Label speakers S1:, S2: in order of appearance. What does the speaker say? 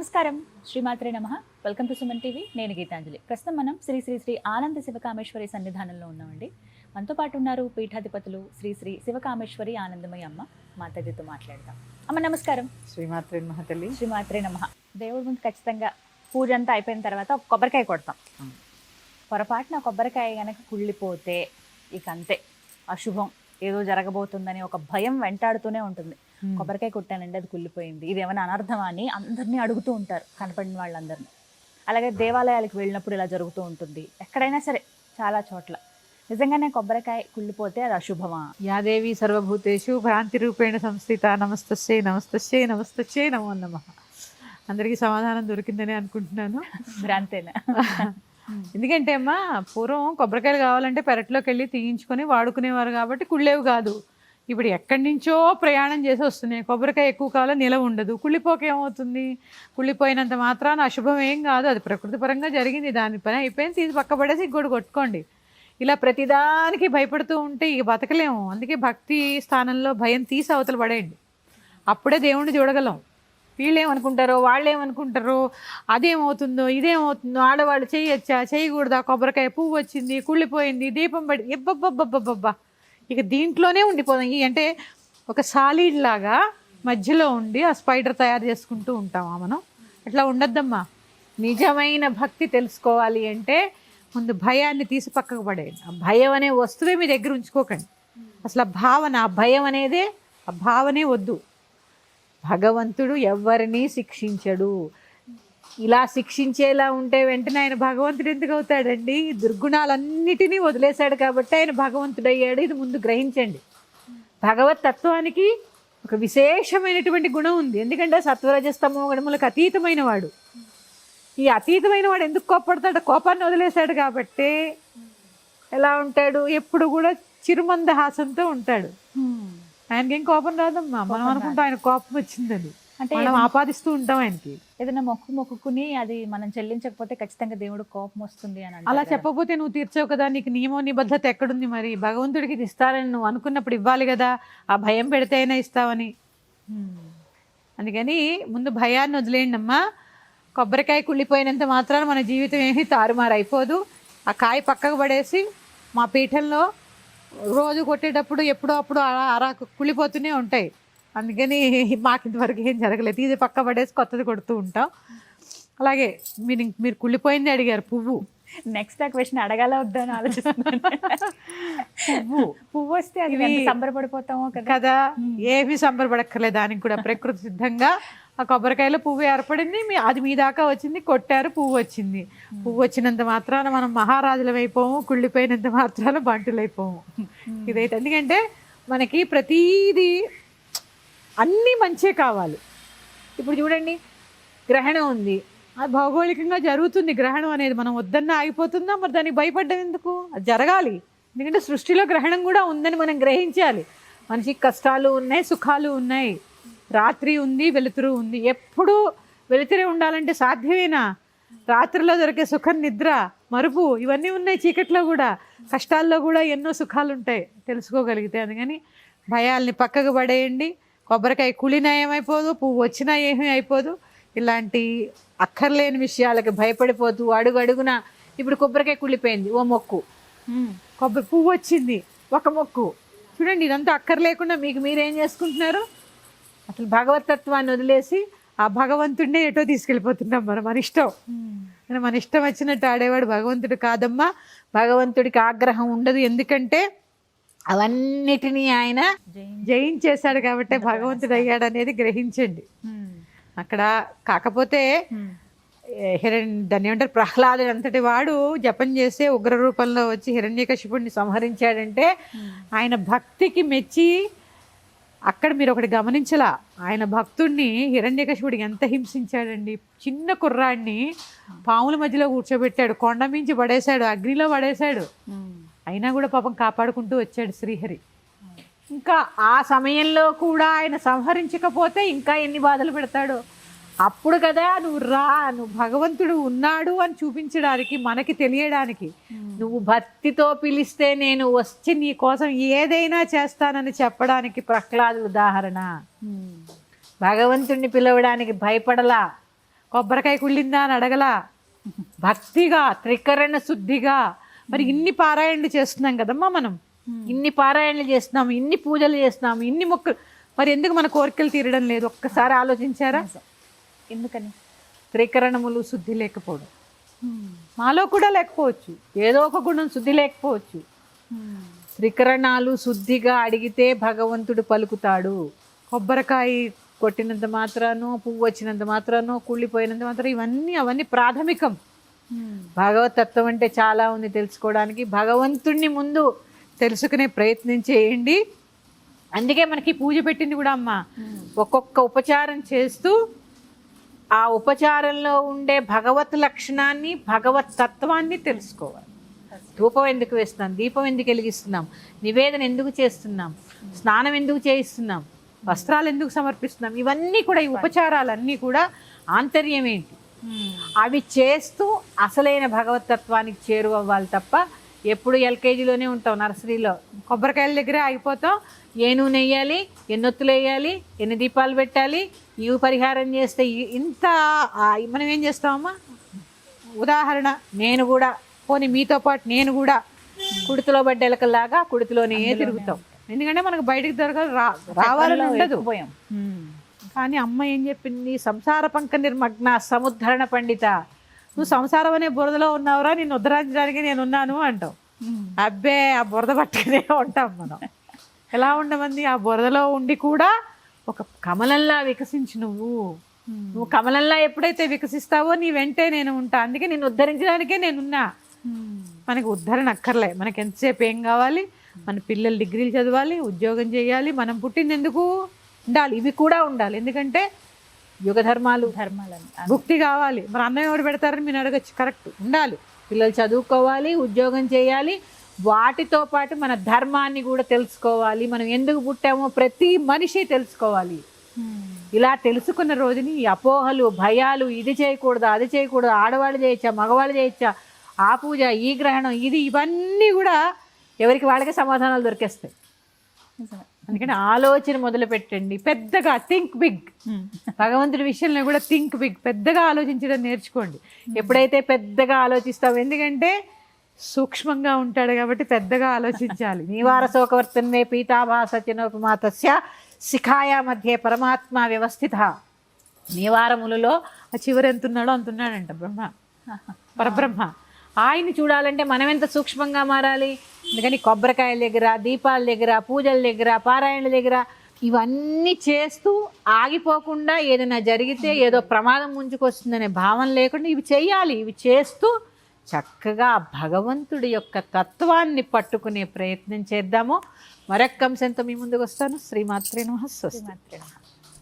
S1: నమస్కారం. శ్రీమాత్రే నమ. వెల్కమ్ టు సుమన్ టీవీ నేను గీతాంజలి. ప్రస్తుతం మనం శ్రీ శ్రీ శ్రీ ఆనంద శివకామేశ్వరి సన్నిధానంలో ఉన్నామండి. మనతో పాటు ఉన్నారు పీఠాధిపతులు శ్రీ శ్రీ శివకామేశ్వరి ఆనందమయ్య అమ్మ. మాతాజీతో మాట్లాడదాం. అమ్మ నమస్కారం.
S2: శ్రీమాత్రి మహతల్లి
S1: శ్రీమాత్రే నమ. దేవుడి ముందు ఖచ్చితంగా పూజ అంతా అయిపోయిన తర్వాత ఒక కొబ్బరికాయ కొడతాం. పొరపాటున కొబ్బరికాయ కనుక కుళ్ళిపోతే ఇక అంతే. అశుభం. ఏదో జరగబోతుందని ఒక భయం వెంటాడుతూనే ఉంటుంది. కొబ్బరికాయ కొట్టానండి అది కుళ్ళిపోయింది. ఇది ఏమైనా అనర్థమా అని అందరినీ అడుగుతూ ఉంటారు కనపడిన వాళ్ళందరినీ. అలాగే దేవాలయాలకు వెళ్ళినప్పుడు ఇలా జరుగుతూ ఉంటుంది. ఎక్కడైనా సరే చాలా చోట్ల. నిజంగానే కొబ్బరికాయ కుళ్ళిపోతే అది అశుభమా?
S2: యాదేవి సర్వభూతేషు భ్రాంతి రూపేణ సంస్థిత నమస్తస్యై నమస్తస్యై నమస్తస్యై నమో నమ. అందరికీ సమాధానం దొరికిందని అనుకుంటున్నాను.
S1: భ్రాంతేనా?
S2: ఎందుకంటే అమ్మా పూర్వం కొబ్బరికాయలు కావాలంటే పెరట్లోకి వెళ్ళి తీయించుకొని వాడుకునేవారు కాబట్టి కుళ్ళేవి కాదు. ఇప్పుడు ఎక్కడి నుంచో ప్రయాణం చేసి వస్తున్నాయి. కొబ్బరికాయ ఎక్కువ కాలం నిలవ ఉండదు. కుళ్ళిపోక ఏమవుతుంది? కుళ్ళిపోయినంత మాత్రాన అశుభం ఏం కాదు. అది ప్రకృతి పరంగా జరిగింది. దాని పని అయిపోయింది. తీసి పక్క పడేసి ఇంకోటి కొట్టుకోండి. ఇలా ప్రతిదానికి భయపడుతూ ఉంటే ఇక బతకలేము. అందుకే భక్తి స్థానంలో భయం తీసి అవతల పడేయండి. అప్పుడే దేవుణ్ణి చూడగలం. వీళ్ళు ఏమనుకుంటారో అదేమవుతుందో ఇదేమవుతుందో ఆడవాళ్ళు చేయొచ్చా చేయకూడదా కొబ్బరికాయ పువ్వు వచ్చింది కుళ్ళిపోయింది దీపం పడి ఎబ్బబ్బబ్బబ్బబ్బా ఇక దీంట్లోనే ఉండిపోదాం అంటే ఒక సాలిడ్ లాగా మధ్యలో ఉండి ఆ స్పైడర్ తయారు చేసుకుంటూ ఉంటామా మనం? అట్లా ఉండొద్దమ్మా. నిజమైన భక్తి తెలుసుకోవాలి అంటే ముందు భయాన్ని తీసి పక్కకు పడేయండి. ఆ భయం అనే వస్తువే మీ దగ్గర ఉంచుకోకండి. అసలు ఆ భావన ఆ భయం అనేదే ఆ భావనే వద్దు. భగవంతుడు ఎవరిని శిక్షించడు. ఇలా శిక్షించేలా ఉంటే వెంటనే ఆయన భగవంతుడు ఎందుకు అవుతాడండి? దుర్గుణాలన్నిటినీ వదిలేశాడు కాబట్టి ఆయన భగవంతుడు అయ్యాడు ఇది ముందు గ్రహించండి. భగవత్ తత్వానికి ఒక విశేషమైనటువంటి గుణం ఉంది. ఎందుకంటే సత్వరజస్తమో గుణములకు అతీతమైన వాడు ఈ అతీతమైన వాడు ఎందుకు కోప్పడతాడు? కోపాన్ని వదిలేశాడు కాబట్టి ఎలా ఉంటాడు? ఎప్పుడు కూడా చిరుమందహాసంతో ఉంటాడు. ఆయనకేం కోపం రాదమ్మా? మనం అనుకుంటాం ఆయన కోపం వచ్చిందని.
S1: అంటే
S2: మనం ఆపాదిస్తూ ఉంటాం ఆయనకి.
S1: ఏదైనా మొక్కు మొక్కుకుని అది మనం చెల్లించకపోతే ఖచ్చితంగా దేవుడు కోపం వస్తుంది అని
S2: అలా. చెప్పకపోతే నువ్వు తీర్చావు కదా నీకు నియమం నిబద్ధత ఎక్కడుంది మరి? భగవంతుడికి ఇది ఇస్తారని నువ్వు అనుకున్నప్పుడు ఇవ్వాలి కదా ఆ భయం పెడితే అయినా ఇస్తావని. అందుకని ముందు భయాన్ని వదిలేయండి అమ్మా. కొబ్బరికాయ కుళ్ళిపోయినంత మాత్రాన మన జీవితం ఏమీ తారుమారు అయిపోదు. ఆ కాయ పక్కకు పడేసి మా పీఠంలో రోజు కొట్టేటప్పుడు ఎప్పుడో అప్పుడు అలా అరా కుళ్ళిపోతూనే ఉంటాయి. అందుకని మాకు ఇంతవరకు ఏం జరగలేదు. ఇది పక్క పడేసి కొత్తది కొడుతూ ఉంటాం. అలాగే మీరు మీరు కుళ్ళిపోయింది అడిగారు పువ్వు.
S1: నెక్స్ట్ ఆ క్వశ్చన్ అడగాల వద్దా అని ఆలోచిస్తున్నాను.
S2: పువ్వు.
S1: పువ్వు వస్తే అది సంబరపడిపోతామో కదా.
S2: కదా ఏమీ సంబరపడక్కర్లేదు. దానికి కూడా ప్రకృతి సిద్ధంగా ఆ కొబ్బరికాయలో పువ్వు ఏర్పడింది. మీ అది మీ దాకా వచ్చింది కొట్టారు పువ్వు వచ్చింది. పువ్వు వచ్చినంత మాత్రాన మనం మహారాజులం అయిపోము కుళ్ళిపోయినంత మాత్రాన బంటులైపోము. ఇదైతే ఎందుకంటే మనకి ప్రతీది అన్నీ మంచే కావాలి. ఇప్పుడు చూడండి గ్రహణం ఉంది. అది భౌగోళికంగా జరుగుతుంది గ్రహణం అనేది. మనం వద్దన్న ఆగిపోతుందా? మరి దానికి భయపడ్డం ఎందుకు? అది జరగాలి. ఎందుకంటే సృష్టిలో గ్రహణం కూడా ఉందని మనం గ్రహించాలి. మనిషికి కష్టాలు ఉన్నాయి సుఖాలు ఉన్నాయి. రాత్రి ఉంది వెలుతురు ఉంది. ఎప్పుడు వెలుతురే ఉండాలంటే సాధ్యమేనా? రాత్రిలో దొరికే సుఖం నిద్ర మరుపు ఇవన్నీ ఉన్నాయి చీకట్లో కూడా. కష్టాల్లో కూడా ఎన్నో సుఖాలు ఉంటాయి తెలుసుకోగలిగితే అందుకని భయాల్ని పక్కకు పడేయండి. కొబ్బరికాయ కుళ్ళినా ఏమైపోదు పువ్వు వచ్చినా ఏమీ అయిపోదు. ఇలాంటి అక్కర్లేని విషయాలకి భయపడిపోతూ అడుగు అడుగున ఇప్పుడు కొబ్బరికాయ కుళ్ళిపోయింది ఓ మొక్కు. కొబ్బరి పువ్వు వచ్చింది ఒక మొక్కు. చూడండి ఇదంతా అక్కర్లేకుండా మీకు మీరేం చేసుకుంటున్నారు? అసలు భగవతత్వాన్ని వదిలేసి ఆ భగవంతుడినే ఎటో తీసుకెళ్ళిపోతున్నాం మనం మన ఇష్టం. మన ఇష్టం వచ్చినట్టు ఆడేవాడు భగవంతుడు కాదమ్మా. భగవంతుడికి ఆగ్రహం ఉండదు ఎందుకంటే అవన్నిటినీ ఆయన. జయించేశాడు కాబట్టి భగవంతుడు అయ్యాడు అనేది గ్రహించండి. అక్కడ కాకపోతే హిరణ్ దాన్ని ఏమంటారు? ప్రహ్లాదుడు అంతటి వాడు జపం చేసే ఉగ్ర రూపంలో వచ్చి హిరణ్యకశిపుడిని సంహరించాడంటే ఆయన భక్తికి మెచ్చి అక్కడ మీరు ఒకటి గమనించలా. ఆయన భక్తుడిని హిరణ్యకశిపుడు ఎంత హింసించాడండి. చిన్న కుర్రాడిని పాముల మధ్యలో కూర్చోబెట్టాడు. కొండ మించి పడేశాడు. అగ్నిలో పడేశాడు. అయినా కూడా పాపం కాపాడుకుంటూ వచ్చాడు శ్రీహరి. ఇంకా ఆ సమయంలో కూడా ఆయన సంహరించకపోతే ఇంకా ఎన్ని బాధలు పెడతాడు. అప్పుడు కదా నువ్వు రా నువ్వు భగవంతుడు ఉన్నాడు అని చూపించడానికి మనకి తెలియడానికి. నువ్వు భక్తితో పిలిస్తే నేను వచ్చి నీ కోసం ఏదైనా చేస్తానని చెప్పడానికి ప్రహ్లాదు ఉదాహరణ. భగవంతుణ్ణి పిలవడానికి భయపడలా
S3: కొబ్బరికాయ కుళ్ళిందా అని అడగలా. భక్తిగా త్రికరణ శుద్ధిగా మరి ఇన్ని పారాయణలు చేస్తున్నాం కదమ్మా మనం? ఇన్ని పారాయణలు చేస్తున్నాం ఇన్ని పూజలు చేస్తున్నాం ఇన్ని మొక్కలు. మరి ఎందుకు మన కోరికలు తీరడం లేదు? ఒక్కసారి ఆలోచించారా?
S1: ఎందుకని?
S3: త్రికరణములు శుద్ధి లేకపోవడం. మాలో కూడా లేకపోవచ్చు. ఏదో ఒక గుణం శుద్ధి లేకపోవచ్చు. త్రికరణాలు శుద్ధిగా అడిగితే భగవంతుడు పలుకుతాడు. కొబ్బరికాయ కొట్టినంత మాత్రానో పువ్వు వచ్చినంత మాత్రానో కుళ్ళిపోయినంత మాత్రం ఇవన్నీ అవన్నీ ప్రాథమికం. భగవతత్వం అంటే చాలా ఉంది తెలుసుకోవడానికి. భగవంతుణ్ణి ముందు తెలుసుకునే ప్రయత్నం చేయండి. అందుకే మనకి పూజ పెట్టింది కూడా అమ్మ. ఒక్కొక్క ఉపచారం చేస్తూ ఆ ఉపచారంలో ఉండే భగవత్ లక్షణాన్ని భగవత్ తత్వాన్ని తెలుసుకోవాలి. ధూపం ఎందుకు వేస్తున్నాం? దీపం ఎందుకు వెలిగిస్తున్నాం? నివేదన ఎందుకు చేస్తున్నాం? స్నానం ఎందుకు చేయిస్తున్నాం? వస్త్రాలు ఎందుకు సమర్పిస్తున్నాం? ఇవన్నీ కూడా ఈ ఉపచారాలన్నీ కూడా ఆంతర్యం ఏంటి? అవి చేస్తూ అసలైన భగవతత్వానికి చేరువవ్వాలి తప్ప ఎప్పుడు ఎల్కేజీలోనే ఉంటాం నర్సరీలో. కొబ్బరికాయల దగ్గరే ఆగిపోతాం. ఏ నూనె వేయాలి ఎన్నొత్తులు వేయాలి ఎన్ని దీపాలు పెట్టాలి ఇవి పరిహారం చేస్తే ఇంత మనం ఏం చేస్తామమ్మా? ఉదాహరణ నేను కూడా పోనీ మీతో పాటు నేను కూడా కుడితిలో పడ్డ ఎలకల్లాగా కుడితిలోనే తిరుగుతాం. ఎందుకంటే మనకు బయటికి దొరకదు రా రావాలని ఉండదు.
S1: పోయాం
S3: కానీ అమ్మ ఏం చెప్పింది? సంసార పంక నిర్మగ్న సముద్ధరణ పండిత. నువ్వు సంసారం అనే బురదలో ఉన్నావురా నేను ఉద్ధరించడానికి నేను ఉన్నాను అంటావు అబ్బే ఆ బురద పట్టుకునే ఉంటాం మనం. ఎలా ఉండమంది? ఆ బురదలో ఉండి కూడా ఒక కమలంలా వికసించు నువ్వు. నువ్వు కమలంలా ఎప్పుడైతే వికసిస్తావో నీ వెంటే నేను ఉంటా. అందుకే నేను ఉద్ధరించడానికే నేనున్నా. మనకి ఉద్ధరణ అక్కర్లే. మనకి ఎంతసేపు ఏం కావాలి? మన పిల్లలు డిగ్రీలు చదవాలి ఉద్యోగం చేయాలి. మనం పుట్టింది ఎందుకు? ఉండాలి ఇవి కూడా ఉండాలి. ఎందుకంటే యుగ ధర్మాలు
S1: ధర్మాలని
S3: భుక్తి కావాలి. మరి అన్నం ఎవరు పెడతారని మీరు అడగచ్చు కరెక్ట్ ఉండాలి. పిల్లలు చదువుకోవాలి ఉద్యోగం చేయాలి. వాటితో పాటు మన ధర్మాన్ని కూడా తెలుసుకోవాలి. మనం ఎందుకు పుట్టామో ప్రతి మనిషి తెలుసుకోవాలి. ఇలా తెలుసుకున్న రోజుని అపోహలు భయాలు ఇది చేయకూడదు అది చేయకూడదు ఆడవాళ్ళు చేయొచ్చా మగవాళ్ళు చేయొచ్చా ఆ పూజ ఈ గ్రహణం ఇది ఇవన్నీ కూడా ఎవరికి వాళ్ళకే సమాధానాలు దొరికేస్తాయి. అందుకని ఆలోచన మొదలు పెట్టండి. పెద్దగా థింక్ బిగ్ భగవంతుడి విషయంలో కూడా థింక్ బిగ్ పెద్దగా ఆలోచించడం నేర్చుకోండి. ఎప్పుడైతే పెద్దగా ఆలోచిస్తావు ఎందుకంటే సూక్ష్మంగా ఉంటాడు కాబట్టి పెద్దగా ఆలోచించాలి. నీవార శోకవర్తన్మే పీతాభాసచనోపమాతస్య శిఖాయ మధ్య పరమాత్మ వ్యవస్థిత. నీవారములలో ఆ చివరి ఎంత ఉన్నాడో అంత ఉన్నాడంట బ్రహ్మ. పరబ్రహ్మ. ఆయన్ని చూడాలంటే మనం ఎంత సూక్ష్మంగా మారాలి? అందుకని కొబ్బరికాయల దగ్గర దీపాల దగ్గర పూజల దగ్గర పారాయణల దగ్గర ఇవన్నీ చేస్తూ ఆగిపోకుండా ఏదైనా జరిగితే ఏదో ప్రమాదం ముంచుకొస్తుందనే భావన లేకుండా ఇవి చేయాలి. ఇవి చేస్తూ చక్కగా భగవంతుడి యొక్క తత్వాన్ని పట్టుకునే ప్రయత్నం చేద్దాము. మరొక్క అంశంతో మీ ముందుకు వస్తాను. శ్రీమాత్రే నమః. స్వస్తి.